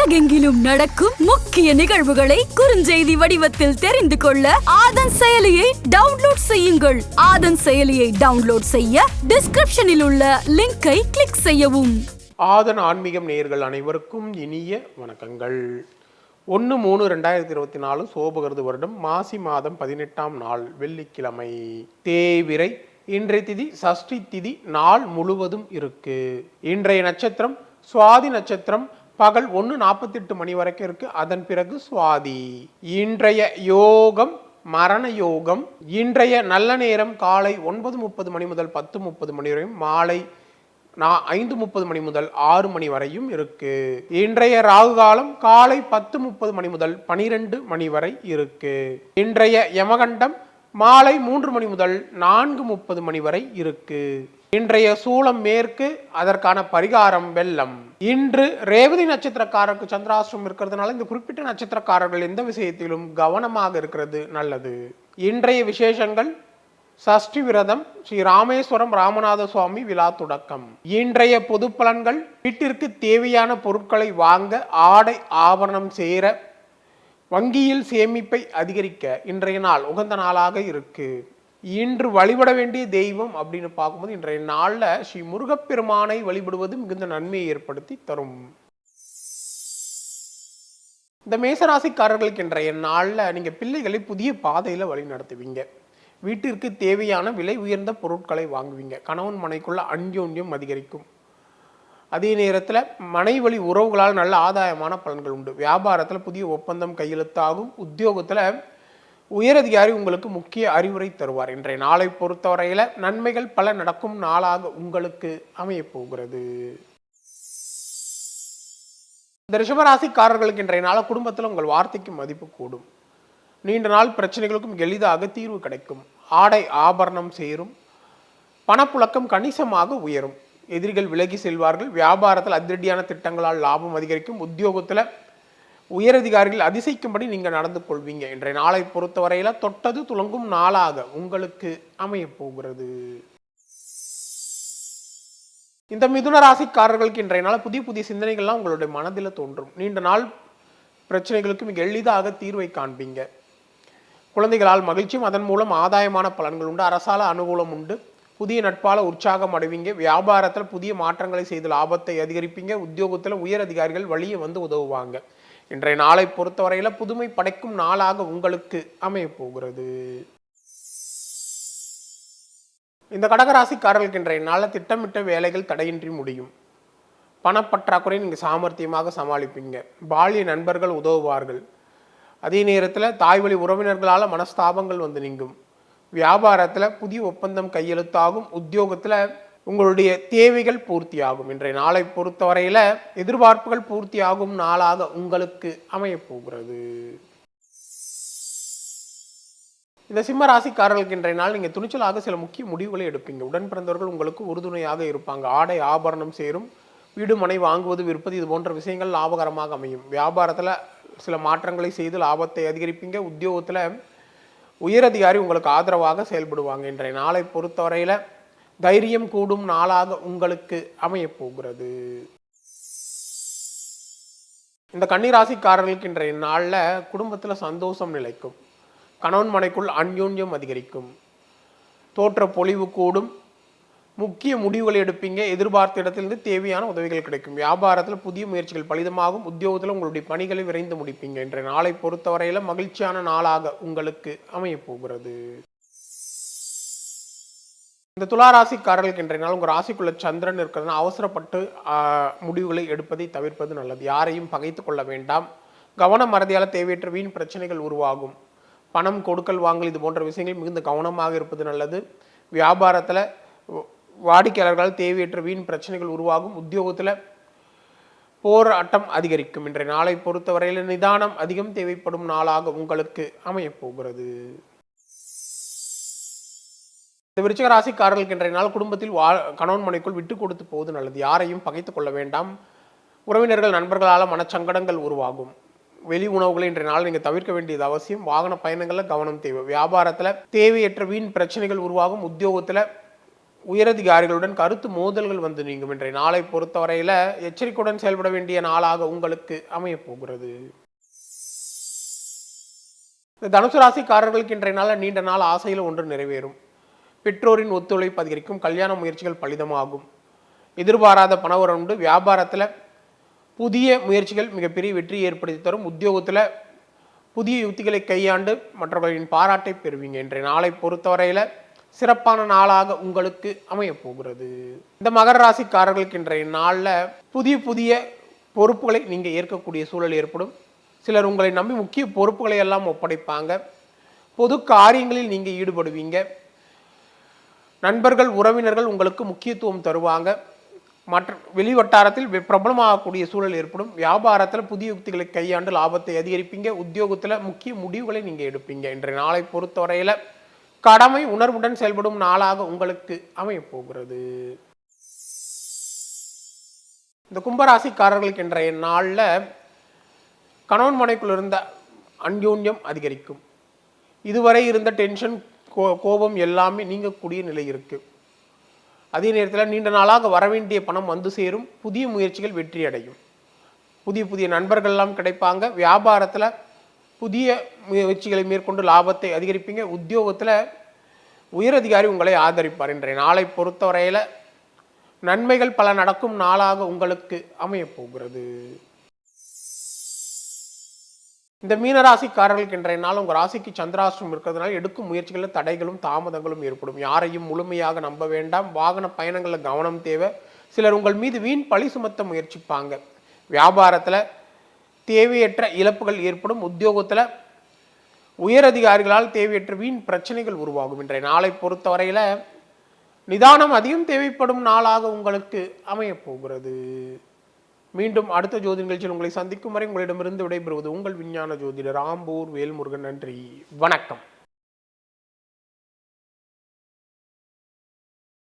உலகெங்கிலும் நடக்கும் முக்கிய நிகழ்வுகளை குறுஞ்செய்தி வடிவத்தில் தெரிந்து கொள்ள ஆதன் செயலியை டவுன்லோட் செய்யுங்கள். ஆதன் செயலியை டவுன்லோட் செய்ய டிஸ்கிரிப்ஷனில் உள்ள லிங்கை கிளிக் செய்யவும். ஆதன் ஆன்மீகம் நேயர்கள் அனைவருக்கும் இனிய வணக்கங்கள். ஒன்று மூணு ரெண்டாயிரத்தி இருபத்தி நாலு சோபகிருது வருடம் மாசி மாதம் பதினெட்டாம் நாள் வெள்ளிக்கிழமை. தேவிரை இன்றைய திதி சஷ்டி திதி நாள் முழுவதும் இருக்கு. இன்றைய நட்சத்திரம் சுவாதி நட்சத்திரம் பகல் ஒன்று நாற்பத்தெட்டு மணி வரைக்கும் இருக்கு. அதன் பிறகு சுவாதி. இன்றைய யோகம் மரண யோகம். இன்றைய நல்ல நேரம் காலை ஒன்பது முப்பது மணி முதல் பத்து முப்பது மணி வரையும் மாலை நான் ஐந்து முப்பது மணி முதல் ஆறு மணி வரையும் இருக்கு. இன்றைய ராகு காலம் காலை பத்து முப்பது மணி முதல் பனிரெண்டு மணி வரை இருக்கு. இன்றைய யமகண்டம் மாலை மூன்று மணி முதல் நான்கு முப்பது மணி வரை இருக்கு. இன்றைய சூளம் மேற்கு அதற்கான பரிகாரம் வெள்ளம். இன்று ரேவதி நட்சத்திரக்காரருக்கு சந்திராசிரம் இருக்கிறதுனால இந்த குறிப்பிட்ட நட்சத்திரக்காரர்கள் எந்த விஷயத்திலும் கவனமாக இருக்கிறது நல்லது. இன்றைய விசேஷங்கள் சஷ்டி விரதம் ஸ்ரீ ராமேஸ்வரம் ராமநாத சுவாமி விழா தொடக்கம். இன்றைய பொது பலன்கள் வீட்டிற்கு தேவையான பொருட்களை வாங்க ஆடை ஆபரணம் சேர வங்கியில் சேமிப்பை அதிகரிக்க இன்றைய நாள் உகந்த நாளாக இருக்கு. இன்று வழிபட வேண்டிய தெய்வம் அப்படின்னு பார்க்கும்போது இன்றைய நாளில் ஸ்ரீ முருகப்பெருமானை வழிபடுவது மிகுந்த நன்மையை ஏற்படுத்தி தரும். இந்த மேசராசிக்காரர்களுக்கு இன்றைய நாளில் நீங்கள் பிள்ளைகளை புதிய பாதையில் வழி நடத்துவீங்க. வீட்டிற்கு தேவையான விலை உயர்ந்த பொருட்களை வாங்குவீங்க. கணவன் மனைக்குள்ள அன்யோன்யம் அதிகரிக்கும். அதே நேரத்தில் மனைவழி உறவுகளால் நல்ல ஆதாயமான பலன்கள் உண்டு. வியாபாரத்தில் புதிய ஒப்பந்தம் கையெழுத்தாகும். உத்தியோகத்தில் உயரதிகாரி உங்களுக்கு முக்கிய அறிவுரை தருவார். இன்றைய நாளை பொறுத்தவரையில் நன்மைகள் பல நடக்கும் நாளாக உங்களுக்கு அமையப் போகிறது. இந்த ரிஷபராசிக்காரர்களுக்கு இன்றைய நாள குடும்பத்தில் உங்கள் வார்த்தைக்கு மதிப்பு கூடும். நீண்ட நாள் பிரச்சனைகளுக்கும் எளிதாக தீர்வு கிடைக்கும். ஆடை ஆபரணம் சேரும். பணப்புழக்கம் கணிசமாக உயரும். எதிரிகள் விலகி செல்வார்கள். வியாபாரத்தில் அதிரடியான திட்டங்களால் லாபம் அதிகரிக்கும். உத்தியோகத்தில் உயரதிகாரிகள் அதிசயிக்கும்படி நீங்கள் நடந்து கொள்வீங்க. இன்றைய நாளை பொறுத்தவரையில் தொட்டது துலங்கும் நாளாக உங்களுக்கு அமையப் போகிறது. இந்த மிதுன ராசிக்காரர்களுக்கு இன்றைய நாள் புதிய புதிய சிந்தனைகள்லாம் உங்களுடைய மனதில் தோன்றும். நீண்ட நாள் பிரச்சனைகளுக்கு மிக எளிதாக தீர்வை காண்பீங்க. குழந்தைகளால் மகிழ்ச்சியும் அதன் மூலம் ஆதாயமான பலன்கள் உண்டு. அரசால அனுகூலம் உண்டு. புதிய நட்பால் உற்சாகம் அடைவீங்க. வியாபாரத்தில் புதிய மாற்றங்களை செய்து லாபத்தை அதிகரிப்பீங்க. உத்தியோகத்தில் உயர் அதிகாரிகள் வழியே வந்து உதவுவாங்க. இன்றைய நாளை பொறுத்தவரையில் புதுமை படைக்கும் நாளாக உங்களுக்கு அமையப் போகிறது. இந்த கடகராசிக்காரர்களுக்கு இன்றைய நாளில் திட்டமிட்ட வேலைகள் தடையின்றி முடியும். பணப்பற்றாக்குறை நீங்கள் சாமர்த்தியமாக சமாளிப்பீங்க. பாலிய நண்பர்கள் உதவுவார்கள். அதே நேரத்தில் தாய்வழி உறவினர்களால் மனஸ்தாபங்கள் வந்து நீங்கும். வியாபாரத்தில் புதிய ஒப்பந்தம் கையெழுத்தாகும் உத்தியோகத்தில் உங்களுடைய தேவைகள் பூர்த்தியாகும். இன்றைய நாளை பொறுத்தவரையில் எதிர்பார்ப்புகள் பூர்த்தியாகும் நாளாக உங்களுக்கு அமையப்போகிறது. இந்த சிம்ம ராசிக்காரர்களுக்கு இன்றைய நாள் நீங்கள் துணிச்சலாக சில முக்கிய முடிவுகளை எடுப்பீங்க. உடன் பிறந்தவர்கள் உங்களுக்கு உறுதுணையாக இருப்பாங்க. ஆடை ஆபரணம் சேரும் வீடு மனை வாங்குவது விற்பது இது போன்ற விஷயங்கள் லாபகரமாக அமையும். வியாபாரத்தில் சில மாற்றங்களை செய்து லாபத்தை அதிகரிப்பீங்க. உத்தியோகத்தில் உயரதிகாரி உங்களுக்கு ஆதரவாக செயல்படுவாங்க. இன்றைய நாளை பொறுத்தவரையில் தைரியம் கூடும் நாளாக உங்களுக்கு அமையப்போகிறது இந்த கன்னிராசிக்காரர்களுக்கு இன்றைய நாளில் குடும்பத்தில் சந்தோஷம் நிலைக்கும். கணவன் மனைக்குள் அந்யோன்யம் அதிகரிக்கும். தோற்ற பொலிவு கூடும். முக்கிய முடிவுகளை எடுப்பீங்க. எதிர்பார்த்த இடத்திலிருந்து தேவையான உதவிகள் கிடைக்கும். வியாபாரத்தில் புதிய முயற்சிகள் பலிதமாகும். உத்தியோகத்தில் உங்களுடைய பணிகளை விரைந்து முடிப்பீங்க இன்றைய நாளை பொறுத்தவரையில் மகிழ்ச்சியான நாளாக உங்களுக்கு அமையப்போகிறது இந்த துளாராசிக்காரர்களுக்கு இன்றைய நாள் உங்கள் ராசிக்குள்ள சந்திரன் இருக்கிறதுனா அவசரப்பட்டு முடிவுகளை எடுப்பதை தவிர்ப்பது நல்லது. யாரையும் பகைத்து கொள்ள வேண்டாம். கவன மறதியால் தேவையற்ற வீண் பிரச்சனைகள் உருவாகும். பணம் கொடுக்கல் வாங்கல் இது போன்ற விஷயங்கள் மிகுந்த கவனமாக இருப்பது நல்லது. வியாபாரத்தில் வாடிக்கையாளர்களால் தேவையற்ற வீண் பிரச்சனைகள் உருவாகும். உத்தியோகத்தில் போராட்டம் அதிகரிக்கும். இன்றைய நாளை பொறுத்தவரையில் நிதானம் அதிகம் தேவைப்படும் நாளாக உங்களுக்கு அமையப் போகிறது. இந்த விருச்சிக ராசிக்காரர்களுக்கு இன்றைய நாள் குடும்பத்தில் வா கணவன் மனைக்குள் விட்டு கொடுத்து போவது நல்லது. யாரையும் பகைத்து கொள்ள வேண்டாம். உறவினர்கள் நண்பர்களால் மனச்சங்கடங்கள் உருவாகும். வெளி உணவுகளை இன்றைய நாள் நீங்கள் தவிர்க்க வேண்டியது அவசியம். வாகன பயணங்களில் கவனம் தேவை. வியாபாரத்தில் தேவையற்ற வீண் பிரச்சனைகள் உருவாகும். உத்தியோகத்தில் உயரதிகாரிகளுடன் கருத்து மோதல்கள் வந்து நீங்கும் இன்றைய நாளை பொறுத்தவரையில் எச்சரிக்கையுடன் செயல்பட வேண்டிய நாளாக உங்களுக்கு அமையப் போகிறது. இந்த தனுசு ராசிக்காரர்களுக்கு இன்றைய நாள் நீண்ட நாள் ஆசையில் ஒன்று நிறைவேறும். பெற்றோரின் ஒத்துழைப்பு அதிகரிக்கும் கல்யாண முயற்சிகள் பலிதமாகும். எதிர்பாராத பணவரம் உண்டு வியாபாரத்தில் புதிய முயற்சிகள் மிகப்பெரிய வெற்றி ஏற்படுத்தி தரும். உத்தியோகத்தில் புதிய யுக்திகளை கையாண்டு மற்றவர்களின் பாராட்டை பெறுவீங்க. இன்றைய நாளை பொறுத்தவரையில் சிறப்பான நாளாக உங்களுக்கு அமையப்போகிறது. இந்த மகர ராசிக்காரர்களுக்கு இன்றைய நாளில் புதிய புதிய பொறுப்புகளை நீங்கள் ஏற்கக்கூடிய சூழல் ஏற்படும். சிலர் உங்களை நம்பி முக்கிய பொறுப்புகளை எல்லாம் ஒப்படைப்பாங்க. பொது காரியங்களில் நீங்கள் ஈடுபடுவீங்க. நண்பர்கள் உறவினர்கள் உங்களுக்கு முக்கியத்துவம் தருவாங்க. மற்ற வெளி வட்டாரத்தில் பிரபலமாகக்கூடிய சூழல் ஏற்படும். வியாபாரத்தில் புதிய யுக்திகளை கையாண்டு லாபத்தை அதிகரிப்பீங்க. உத்தியோகத்தில் முக்கிய முடிவுகளை நீங்கள் எடுப்பீங்க. இன்றைய நாளை பொறுத்தவரையில் கடமை உணர்வுடன் செயல்படும் நாளாக உங்களுக்கு அமையப் போகிறது. இந்த கும்பராசிக்காரர்களுக்கு இன்றைய நாளில் கணவன் மனைக்குள் இருந்த அன்யோன்யம் அதிகரிக்கும். இதுவரை இருந்த டென்ஷன் கோ கோபம் எல்லாமே நீங்கக்கூடிய நிலை இருக்குது அதே நேரத்தில் நீண்ட நாளாக வரவேண்டிய பணம் வந்து சேரும். புதிய முயற்சிகள் வெற்றி அடையும் புதிய புதிய நண்பர்கள்லாம் கிடைப்பாங்க. வியாபாரத்தில் புதிய முயற்சிகளை மேற்கொண்டு லாபத்தை அதிகரிப்பீங்க. உத்தியோகத்தில் உயரதிகாரி உங்களை ஆதரிப்பார். இன்றைய நாளை பொறுத்தவரையில் நன்மைகள் பல நடக்கும் நாளாக உங்களுக்கு அமையப்போகிறது இந்த மீனராசிக்காரர்களுக்கு இன்றைய நாள் உங்கள் ராசிக்கு சந்திராஷ்டிரம் இருக்கிறதுனால எடுக்கும் முயற்சிகளில் தடைகளும் தாமதங்களும் ஏற்படும். யாரையும் முழுமையாக நம்ப வேண்டாம். வாகன பயணங்களில் கவனம் தேவை. சிலர் உங்கள் மீது வீண் பழி சுமத்த முயற்சிப்பாங்க. வியாபாரத்தில் தேவையற்ற இழப்புகள் ஏற்படும். உத்தியோகத்தில் உயரதிகாரிகளால் தேவையற்ற வீண் பிரச்சனைகள் உருவாகும். இன்றைய நாளை பொறுத்தவரையில் நிதானம் அதிகம் தேவைப்படும் நாளாக உங்களுக்கு அமையப்போகிறது மீண்டும் அடுத்த ஜோதி நிகழ்ச்சியில் உங்களை சந்திக்கும் வரை உங்களிடமிருந்து விடைபெறுவது உங்கள் விஞ்ஞான ஜோதிடர் ராம்பூர் வேல்முருகன். நன்றி. வணக்கம்.